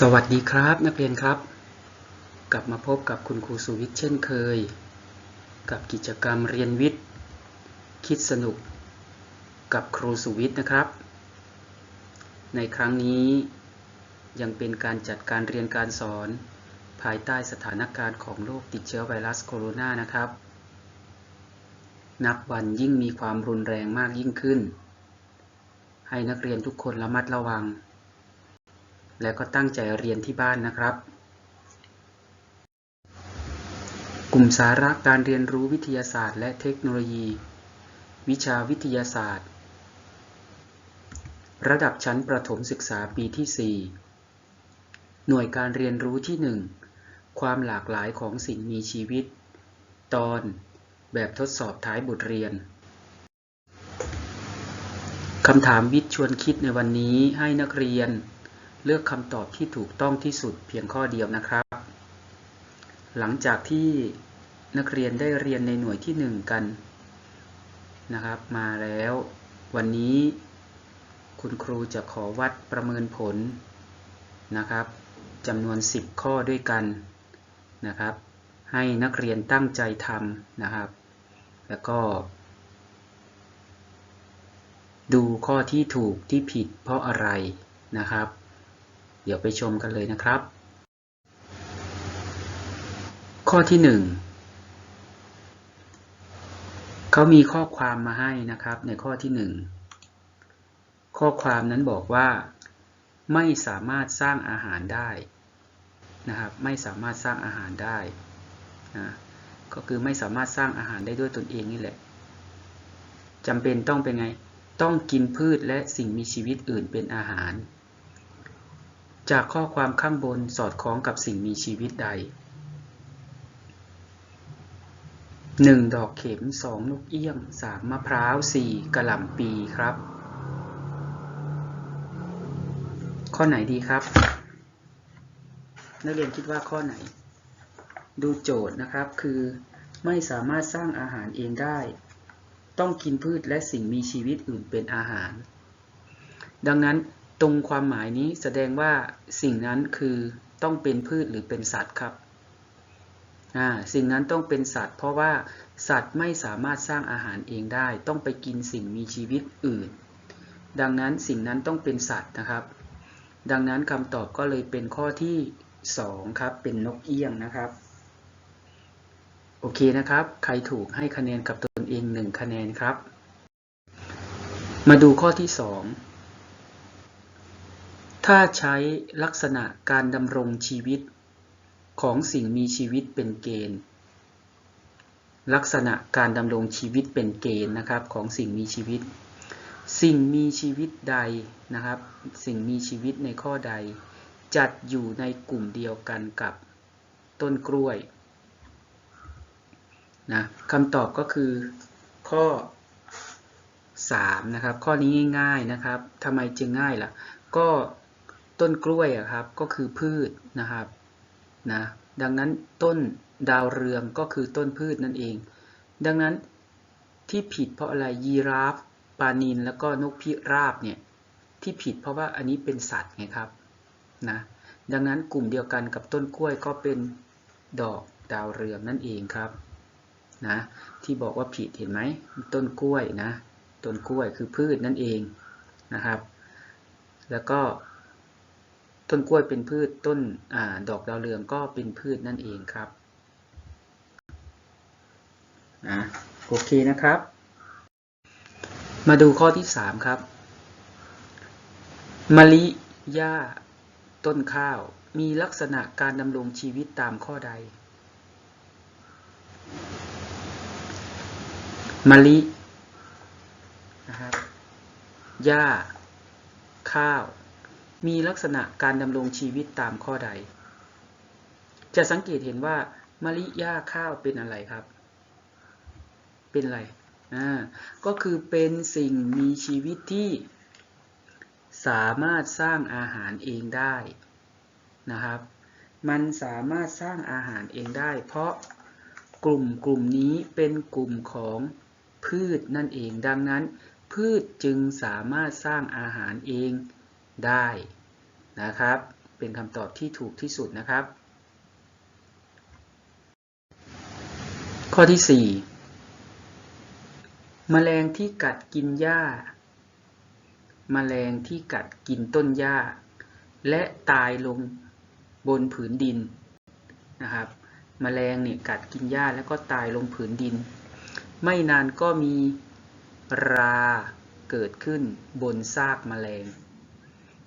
สวัสดีครับนักเรียนครับ กลับมาพบกับคุณครูสุวิทย์เช่นเคย กับกิจกรรมเรียนวิทย์ คิดสนุก กับครูสุวิทย์นะครับ ในครั้งนี้ยังเป็นการจัดการเรียนการสอน ภายใต้สถานการณ์ของโรคติดเชื้อไวรัสโคโรนานะครับ นับวันยิ่งมีความรุนแรงมากยิ่งขึ้น ให้นักเรียนทุกคนระมัดระวัง และก็ตั้งใจเรียนที่บ้านนะครับ กลุ่มสาระการเรียนรู้วิทยาศาสตร์ และเทคโนโลยี วิชาวิทยาศาสตร์ ระดับชั้นประถมศึกษาปีที่ 4 หน่วยการเรียนรู้ที่ 1 ความหลากหลายของสิ่งมีชีวิต ตอน แบบทดสอบท้ายบทเรียนคำถามวิทย์ชวนคิดในวันนี้ให้นักเรียน เลือกคำตอบที่ถูกต้องที่สุดเพียงข้อเดียวนะครับ หลังจากที่นักเรียนได้เรียนในหน่วยที่ 1 กันนะครับ มาแล้ว วันนี้คุณครูจะขอวัดประเมินผลนะครับจำนวน 10 ข้อด้วยกันนะครับ ให้นักเรียนตั้งใจทำนะครับ แล้วก็ ดูข้อที่ถูกที่ผิดเพราะอะไรนะครับ เดี๋ยวไปชมกันเลยนะครับ ข้อที่หนึ่งเขามีข้อความมาให้นะครับในข้อที่หนึ่งข้อความนั้นบอกว่า ไม่สามารถสร้างอาหารได้นะครับ ไม่สามารถสร้างอาหารได้นะก็คือไม่สามารถสร้างอาหารได้ด้วยตนเองนี่แหละจำเป็นต้องเป็นไง ต้องกินพืชและสิ่งมีชีวิตอื่นเป็นอาหาร จากข้อความข้างบนสอดคล้องกับสิ่งมีชีวิตใด 1. ดอกเข็ม 2. นกเอี้ยง 3. มะพร้าว 4. กระหล่ำปีครับ ข้อไหนดีครับ นักเรียนคิดว่าข้อไหน ดูโจทย์นะครับคือไม่สามารถสร้างอาหารเองได้ ต้องกินพืชและสิ่งมีชีวิตอื่นเป็นอาหาร ดังนั้น ตรงความหมายนี้แสดงว่าสิ่งนั้นคือต้องเป็นพืชหรือเป็นสัตว์ครับ สิ่งนั้นต้องเป็นสัตว์ เพราะว่าสัตว์ไม่สามารถสร้างอาหารเองได้ ต้องไปกินสิ่งมีชีวิตอื่น ดังนั้นสิ่งนั้นต้องเป็นสัตว์นะครับ ดังนั้นคำตอบก็เลยเป็นข้อที่ 2 ครับ เป็นนกเอี้ยงนะครับ โอเคนะครับ ใครถูกให้คะแนนกับตนเอง 1 คะแนนครับ มาดูข้อที่ 2 ถ้าใช้ลักษณะการดำรงชีวิตของสิ่งมีชีวิตเป็นเกณฑ์ ลักษณะการดำรงชีวิตเป็นเกณฑ์นะครับของสิ่งมีชีวิต สิ่งมีชีวิตใดนะครับ สิ่งมีชีวิตในข้อใด จัดอยู่ในกลุ่มเดียวกันกับต้นกล้วยนะคำตอบก็คือข้อ 3 นะครับ ข้อนี้ง่ายๆนะครับทำไมจึงง่ายล่ะ ก็ ต้นกล้วยครับก็คือพืชนะครับนะดังนั้นต้นดาวเรืองก็คือต้นพืชนั่นเอง ดังนั้นที่ผิดเพราะอะไรยีราฟปลานินแล้วก็นกพิราบเนี่ยที่ผิดเพราะว่าอันนี้เป็นสัตว์ไงครับนะดังนั้นกลุ่มเดียวกันกับต้นกล้วยก็เป็นดอกดาวเรืองนั่นเองครับนะที่บอกว่าผิดเห็นไหมต้นกล้วยนะต้นกล้วยคือพืชนั่นเองนะครับ แล้วก็ ต้นกล้วยเป็นพืชต้นอดอกดาวเรืองก็เป็นพืชนั่นเองครับนะโอเคนะครับ มาดูข้อที่ 3 ครับมะลิหญ้า ต้นข้าว มีลักษณะการดำรงชีวิตตามข้อใดมะลินะครับหญ้า ข้าว มีลักษณะการดำรงชีวิตตามข้อใด จะสังเกตเห็นว่ามะลิหญ้าข้าวเป็นอะไรครับ เป็นอะไรอ่าก็คือเป็นสิ่งมีชีวิตที่สามารถสร้างอาหารเองได้นะครับ มันสามารถสร้างอาหารเองได้ เพราะกลุ่มกลุ่มนี้เป็นกลุ่มของพืชนั่นเอง ดังนั้น พืชจึงสามารถสร้างอาหารเอง ได้นะครับ เป็นคำตอบที่ถูกที่สุดนะครับ ข้อที่ 4 แมลงที่กัดกินหญ้า แมลงที่กัดกินต้นหญ้า และตายลงบนผืนดินนะครับแมลงเนี่ยกัดกินหญ้าแล้วก็ตายลงผืนดิน ไม่นานก็มีราเกิดขึ้นบนซากแมลง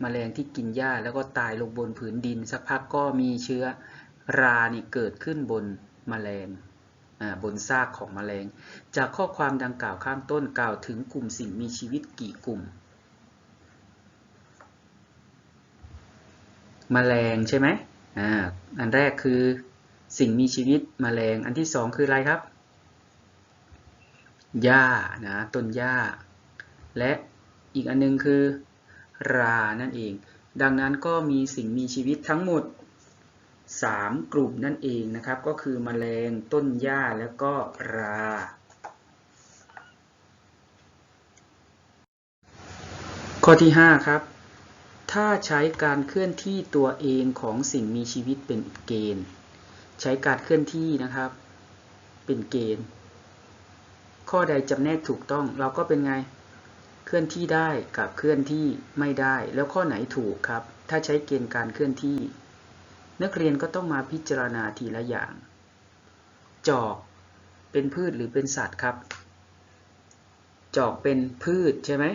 แมลงที่กินหญ้าแล้วก็ตายลงบนผืนดิน สักพักก็มีเชื้อราเนี่เกิดขึ้นบนแมลงบนซากของแมลง จากข้อความดังกล่าวข้างต้นกล่าวถึงกลุ่มสิ่งมีชีวิตกี่กลุ่มแมลงใช่ไหมอ่าอันแรกคือสิ่งมีชีวิตแมลง อันที่สองคืออะไรครับ หญ้านะต้นหญ้า และอีกอันนึงคือ รานั่นเอง ดังนั้นก็มีสิ่งมีชีวิตทั้งหมด 3 กลุ่มนั่นเองนะครับ ก็คือแมลงต้นหญ้าแล้วก็รา ข้อที่ 5 ครับ ถ้าใช้การเคลื่อนที่ตัวเองของสิ่งมีชีวิตเป็นเกณฑ์ ใช้การเคลื่อนที่นะครับ เป็นเกณฑ์ ข้อใดจำแนกถูกต้องเราก็เป็นไง เคลื่อนที่ได้กับเคลื่อนที่ไม่ได้ แล้วข้อไหนถูกครับ ถ้าใช้เกณฑ์การเคลื่อนที่ นักเรียนก็ต้องมาพิจารณาทีละอย่าง จอกเป็นพืชหรือเป็นสัตว์ครับ จอกเป็นพืชใช่ไหม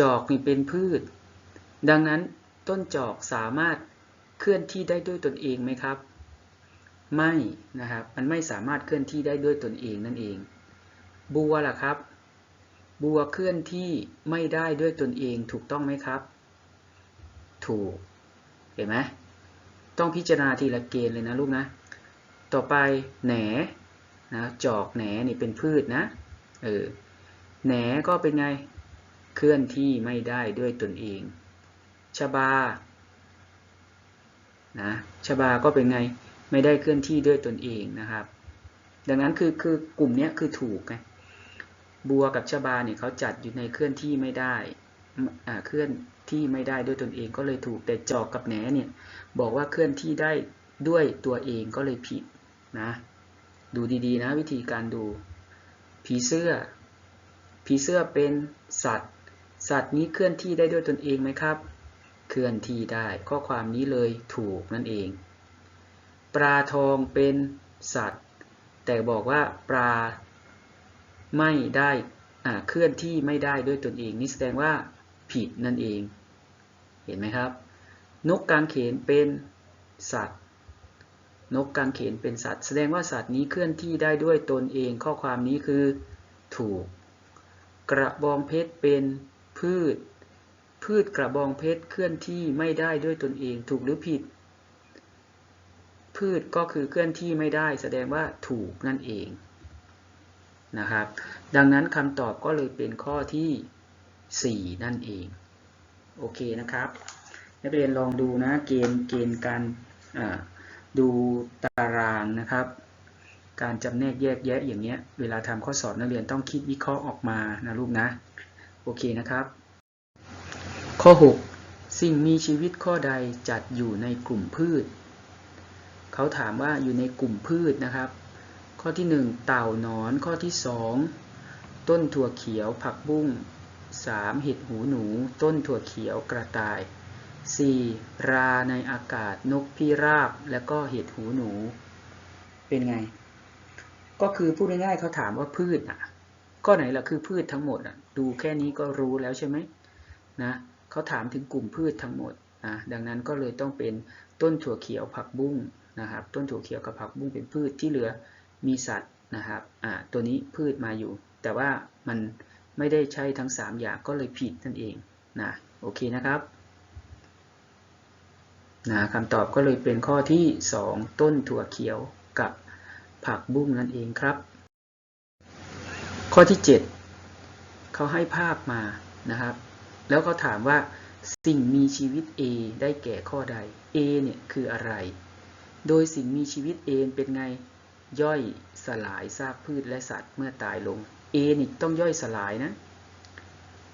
จอกนี่เป็นพืช ดังนั้นต้นจอกสามารถเคลื่อนที่ได้ด้วยตนเองไหมครับ ไม่นะครับ มันไม่สามารถเคลื่อนที่ได้ด้วยตนเองนั่นเอง บัวล่ะครับ บัวเคลื่อนที่ไม่ได้ด้วยตนเองถูกต้องไหมครับ ถูก เห็นไหมต้องพิจารณาทีละเกณฑ์เลยนะลูกนะ ต่อไปแหนนะจอกแหนนี่เป็นพืชนะเออแหนก็เป็นไงเคลื่อนที่ไม่ได้ด้วยตนเองชบานะชบาก็เป็นไงไม่ได้เคลื่อนที่ด้วยตนเองนะครับ ดังนั้นคือคือกลุ่มนี้คือถูกไง บัวกับชบาเนี่ยเขาจัดอยู่ในเคลื่อนที่ไม่ได้เคลื่อนที่ไม่ได้ด้วยตนเองก็เลยถูกแต่จอกกับแหนเนี่ยบอกว่าเคลื่อนที่ได้ด้วยตัวเองก็เลยผิดนะดูดีๆนะวิธีการดู ผีเสื้อ ผีเสื้อเป็นสัตว์ สัตว์นี้เคลื่อนที่ได้ด้วยตนเองไหมครับ เคลื่อนที่ได้ข้อความนี้เลยถูกนั่นเอง ปลาทองเป็นสัตว์ แต่บอกว่าปลา ไม่ได้เคลื่อนที่ไม่ได้ด้วยตนเอง นี่แสดงว่าผิดนั่นเอง เห็นไหมครับ นกกางเขนเป็นสัตว์ นกกางเขนเป็นสัตว์ แสดงว่าสัตว์นี้เคลื่อนที่ได้ด้วยตนเอง ข้อความนี้คือถูก กระบองเพชรเป็นพืช พืชกระบองเพชรเคลื่อนที่ไม่ได้ด้วยตนเอง ถูกหรือผิด พืชก็คือเคลื่อนที่ไม่ได้ แสดงว่าถูกนั่นเอง นะครับ ดังนั้นคำตอบก็เลยเป็นข้อที่ 4 นั่นเอง โอเคนะครับ นักเรียนลองดูนะ เกณฑ์เกณฑ์การดูตารางนะครับ การจำแนกแยกแยะอย่างเนี้ย เวลาทำข้อสอบนักเรียนต้องคิดวิเคราะห์ออกมานะลูกนะ โอเคนะครับ ข้อ 6 สิ่งมีชีวิตข้อใดจัดอยู่ในกลุ่มพืช เขาถามว่าอยู่ในกลุ่มพืชนะครับ ข้อที่ 1 เต่าหนอน ข้อที่ 2 ต้นถั่วเขียวผักบุ้ง 3. เห็ดหูหนู ต้นถั่วเขียวกระต่าย 4. ราในอากาศนกพิราบ และก็เห็ดหูหนู เป็นไง ก็คือพูดง่ายๆเขาถามว่าพืชอะก็ไหนล่ะคือพืชทั้งหมดอะ ดูแค่นี้ก็รู้แล้วใช่ไหมนะเขาถามถึงกลุ่มพืชทั้งหมดนะดังนั้นก็เลยต้องเป็นต้นถั่วเขียวผักบุ้งนะครับ ต้นถั่วเขียวกับผักบุ้งเป็นพืชที่เหลือ มีสัตว์นะครับอ่าตัวนี้พืชมาอยู่ แต่ว่ามันไม่ได้ใช้ทั้ง 3 อย่างก็เลยผิดนั่นเองนะโอเคนะครับนะคำตอบก็เลยเป็นข้อที่ 2 ต้นถั่วเขียวกับผักบุ้งนั่นเองครับ ข้อที่ 7 เขาให้ภาพมานะครับ แล้วเขาถามว่าสิ่งมีชีวิต A ได้แก่ข้อใด A เนี่ยคืออะไร โดยสิ่งมีชีวิต A เป็นไง ย่อยสลายซากพืชและสัตว์เมื่อตายลง A นี่ต้องย่อยสลายนะ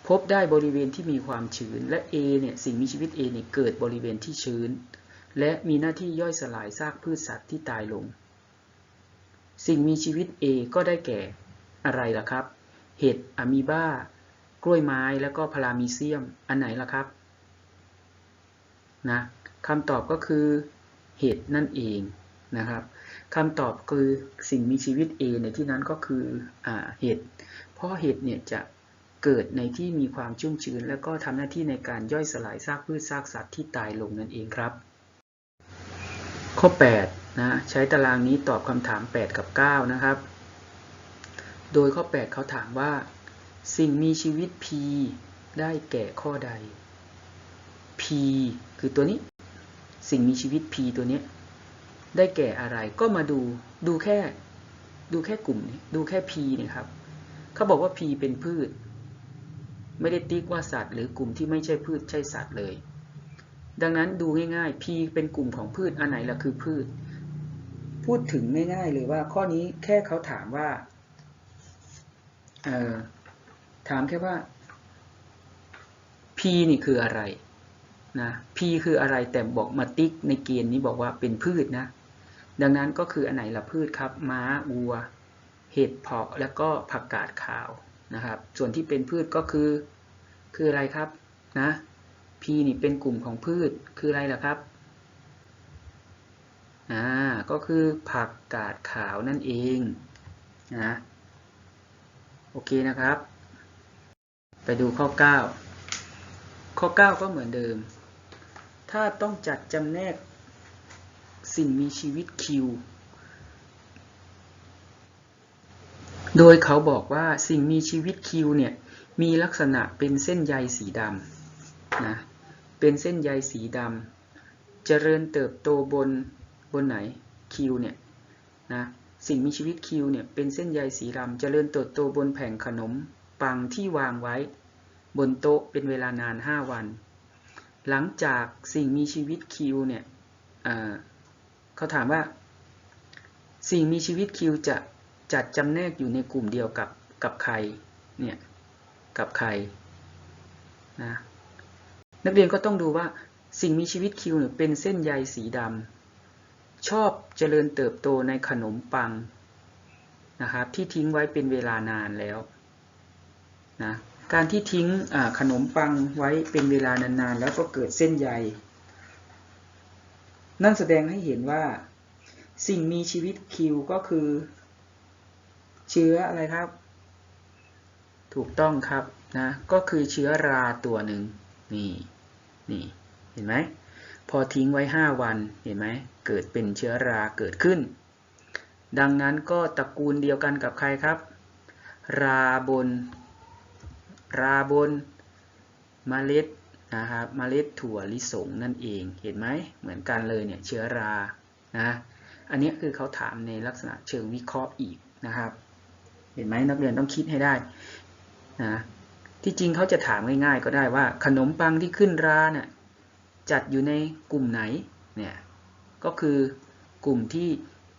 พบได้บริเวณที่มีความชื้น และ A เนี่ยสิ่งมีชีวิต A เนี่ยเกิดบริเวณที่ชื้น และมีหน้าที่ย่อยสลายซากพืชสัตว์ที่ตายลง สิ่งมีชีวิต A ก็ได้แก่อะไรล่ะครับ เห็ดอะมีบากล้วยไม้แล้วก็พารามีเซียม อันไหนล่ะครับนะคำตอบก็คือเห็ดนั่นเองนะครับ คำตอบคือสิ่งมีชีวิต A ในที่นั้นก็คืออเห็ด เพราะเห็ดเนี่ยจะเกิดในที่มีความชุ่มชื้น แล้วก็ทำหน้าที่ในการย่อยสลายซากพืชซากสัตว์ที่ตายลงนั่นเองครับ ข้อ8นะใช้ตารางนี้ตอบคำถาม 8 กับ 9 นะครับ โดยข้อ 8 เขาถามว่า สิ่งมีชีวิต P ได้แก่ข้อใด P คือตัวนี้ สิ่งมีชีวิต P ตัวเนี้ย ได้แก่อะไร ก็มาดูดูแค่ดูแค่กลุ่มนี้ดูแค่ P เนี่ยครับเขาบอกว่า P เป็นพืช ไม่ได้ติ๊กว่าสัตว์หรือกลุ่มที่ไม่ใช่พืชใช่สัตว์เลย ดังนั้นดูง่ายๆ P เป็นกลุ่มของพืชอันไหนล่ะคือพืช พูดถึงง่ายๆเลยว่าข้อนี้แค่เขาถามว่าถามแค่ว่า P นี่คืออะไรนะ P คืออะไรแต่บอกมาติ๊กในเกณฑ์นี้บอกว่าเป็นพืชนะ ดังนั้นก็คืออันไหนล่ะพืชครับม้าวัว เห็ดเพาะแล้วก็ผักกาดขาวนะครับ ส่วนที่เป็นพืชก็คือ คืออะไรครับนะ P นี่เป็นกลุ่มของพืชคืออะไรล่ะครับอ่าก็คือผักกาดขาวนั่นเองนะโอเคนะครับ ไปดูข้อ 9 ข้อ 9 ก็เหมือนเดิม ถ้าต้องจัดจำแนก สิ่งมีชีวิต Q โดยเขาบอกว่าสิ่งมีชีวิต Q เนี่ยมีลักษณะเป็นเส้นใยสีดำนะ เป็นเส้นใยสีดำเจริญเติบโตบนบนไหน Q เนี่ยนะสิ่งมีชีวิต Q เนี่ยเป็นเส้นใยสีดำเจริญเติบโตบนแผ่นขนมปังที่วางไว้บนโต๊ะเป็นเวลานาน 5 วัน หลังจากสิ่งมีชีวิต Q เนี่ย เขาถามว่า สิ่งมีชีวิต Q จะจัดจำแนกอยู่ในกลุ่มเดียวกับกับใครเนี่ยกับใครนะนักเรียนก็ต้องดูว่าสิ่งมีชีวิตคิวเนี่ยเป็นเส้นใยสีดำชอบเจริญเติบโตในขนมปังนะครับที่ทิ้งไว้เป็นเวลานานแล้วนะการที่ทิ้งขนมปังไว้เป็นเวลานานๆ แล้วก็เกิดเส้นใย นั่นแสดงให้เห็นว่าสิ่งมีชีวิตคิวก็คือ เชื้ออะไรครับ ถูกต้องครับนะ ก็คือเชื้อราตัวหนึ่งนี่นี่เห็นไหมพอทิ้งไว้ 5 วันเห็นไหมเกิดเป็นเชื้อราเกิดขึ้น ดังนั้นก็ตระกูลเดียวกันกับใครครับ ราบน ราบนมเมล็ด นะครับเมล็ดถั่วลิสงนั่นเองเห็นไหมเหมือนกันเลยเนี่ยเชื้อรานะอันนี้คือเขาถามในลักษณะเชิงวิเคราะห์อีกนะครับ เห็นไหมนักเรียนต้องคิดให้ได้นะที่จริงเขาจะถามง่ายๆ ก็ได้ว่าขนมปังที่ขึ้นราเนี่ยจัดอยู่ในกลุ่มไหนเนี่ยก็คือกลุ่มที่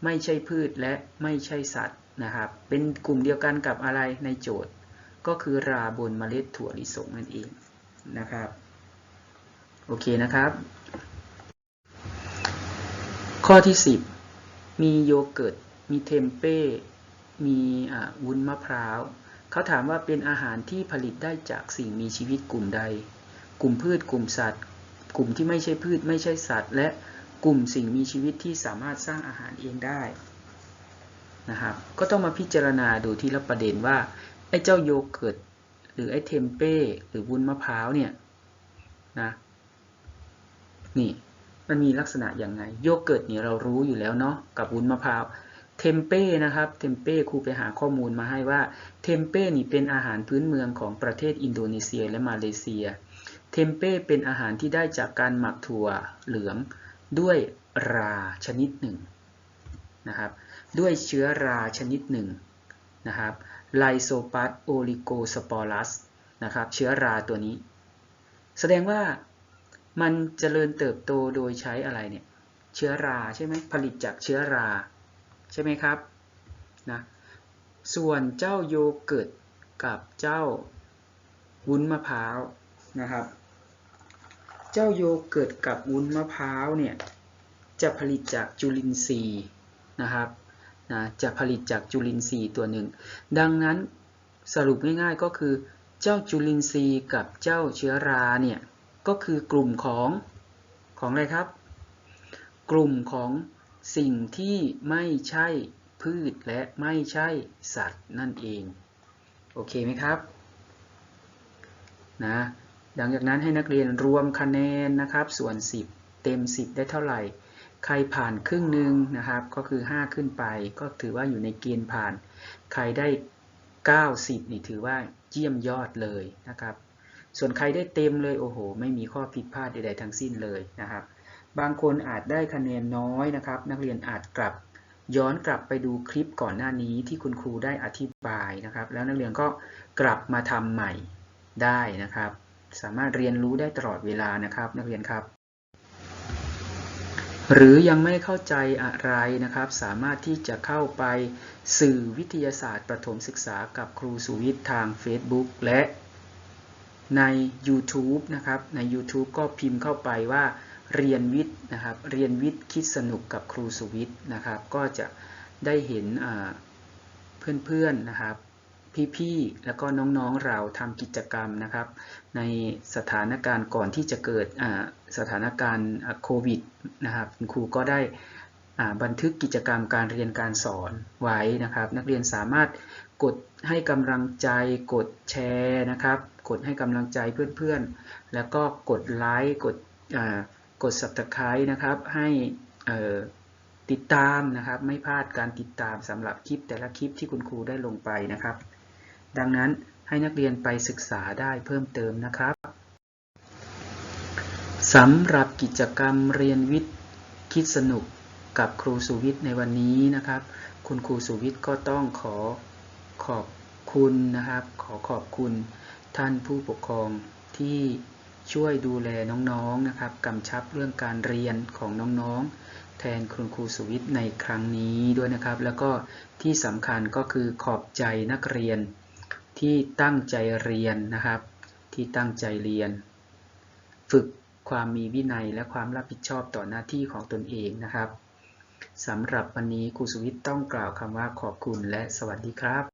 ไม่ใช่พืชและไม่ใช่สัตว์นะครับ เป็นกลุ่มเดียวกันกับอะไรในโจทย์ ก็คือราบนเมล็ดถั่วลิสงนั่นเองนะครับ โอเคนะครับ ข้อที่ 10 มีโยเกิร์ต มีเทมเป้ มีวุ้นมะพร้าว เขาถามว่าเป็นอาหารที่ผลิตได้จากสิ่งมีชีวิตกลุ่มใด กลุ่มพืช กลุ่มสัตว์ กลุ่มที่ไม่ใช่พืช ไม่ใช่สัตว์ และกลุ่มสิ่งมีชีวิตที่สามารถสร้างอาหารเองได้นะครับ ก็ต้องมาพิจารณาดูที่ละประเด็นว่าไอ้เจ้าโยเกิร์ตหรือไอ้เทมเป้หรือวุ้นมะพร้าวเนี่ยนะ นี่มันมีลักษณะอย่างไง โยเกิร์ตเนี่ยเรารู้อยู่แล้วเนาะกับวุ้นมะพร้าวเทมเป้นะครับเทมเป้ครูไปหาข้อมูลมาให้ว่าเทมเป้นี่เป็นอาหารพื้นเมืองของประเทศอินโดนีเซียและมาเลเซีย เทมเป้เป็นอาหารที่ได้จากการหมักถั่วเหลืองด้วยราชนิดหนึ่งนะครับด้วยเชื้อราชนิดหนึ่งนะครับไลโซปัสโอลิโกสปอรัสนะครับเชื้อราตัวนี้ แสดงว่า มันเจริญเติบโตโดยใช้อะไรเนี่ย เชื้อราใช่ไหมผลิตจากเชื้อราใช่ไหมครับนะส่วนเจ้าโยเกิร์ตกับเจ้าวุ้นมะพร้าวนะครับ เจ้าโยเกิร์ตกับวุ้นมะพร้าวเนี่ยจะผลิตจากจุลินทรีย์นะครับนะจะผลิตจากจุลินทรีย์ตัวหนึ่ง ดังนั้นสรุปง่ายๆก็คือ เจ้าจุลินทรีย์กับเจ้าเชื้อราเนี่ย ก็คือกลุ่มของของอะไรครับ กลุ่มของสิ่งที่ไม่ใช่พืชและไม่ใช่สัตว์นั่นเอง โอเคไหมครับนะดังจากนั้นให้นักเรียนรวมคะแนนนะครับ ส่วน 10 เต็ม 10 ได้เท่าไหร่ ใครผ่านครึ่งหนึ่งนะครับ ก็คือ 5 ขึ้นไป ก็ถือว่าอยู่ในเกณฑ์ผ่าน ใครได้ 90 นี่ถือว่าเยี่ยมยอดเลยนะครับ ส่วนใครได้เต็มเลยโอ้โห ไม่มีข้อผิดพลาดใดๆทั้งสิ้นเลยนะครับ บางคนอาจได้คะแนนน้อยนะครับ นักเรียนอาจกลับย้อนกลับไปดูคลิปก่อนหน้านี้ที่คุณครูได้อธิบายนะครับ แล้วนักเรียนก็กลับมาทำใหม่ได้นะครับ สามารถเรียนรู้ได้ตลอดเวลานะครับ นักเรียนครับ หรือยังไม่เข้าใจอะไรนะครับ สามารถที่จะเข้าไปสื่อวิทยาศาสตร์ประถมศึกษากับครูสุวิทย์ทาง Facebook และ ใน YouTube นะครับ ใน YouTube ก็พิมพ์เข้าไปว่าเรียนวิทย์นะครับ เรียนวิทย์คิดสนุกกับครูสุวิทย์นะครับ ก็จะได้เห็นเพื่อนๆนะครับ พี่ๆ แล้วก็น้องๆ เราทำกิจกรรมนะครับ ในสถานการณ์ก่อนที่จะเกิดสถานการณ์โควิดนะครับ คุณครูก็ได้บันทึกกิจกรรมการเรียนการสอนไว้นะครับ นักเรียนสามารถ กดให้กำลังใจ กดแชร์นะครับ กดให้กำลังใจเพื่อนๆ แล้วก็กดไลค์ กดกด subscribe นะครับ ให้ติดตามนะครับ ไม่พลาดการติดตามสำหรับคลิปแต่ละคลิปที่คุณครูได้ลงไปนะครับ ดังนั้นให้นักเรียนไปศึกษาได้เพิ่มเติมนะครับสำหรับกิจกรรมเรียนวิทย์คิดสนุกกับครูสุวิทย์ในวันนี้นะครับ คุณครูสุวิทย์ก็ต้องขอ ขอบคุณนะครับ ขอขอบคุณท่านผู้ปกครองที่ช่วยดูแลน้องๆนะครับกำชับเรื่องการเรียนของน้องๆ แทนคุณครูสุวิทย์ในครั้งนี้ด้วยนะครับ แล้วก็ที่สำคัญก็คือขอบใจนักเรียนที่ตั้งใจเรียนนะครับ ที่ตั้งใจเรียน ฝึกความมีวินัยและความรับผิดชอบต่อหน้าที่ของตนเองนะครับสำหรับวันนี้ครูสุวิทย์ต้องกล่าวคำว่าขอบคุณและสวัสดีครับ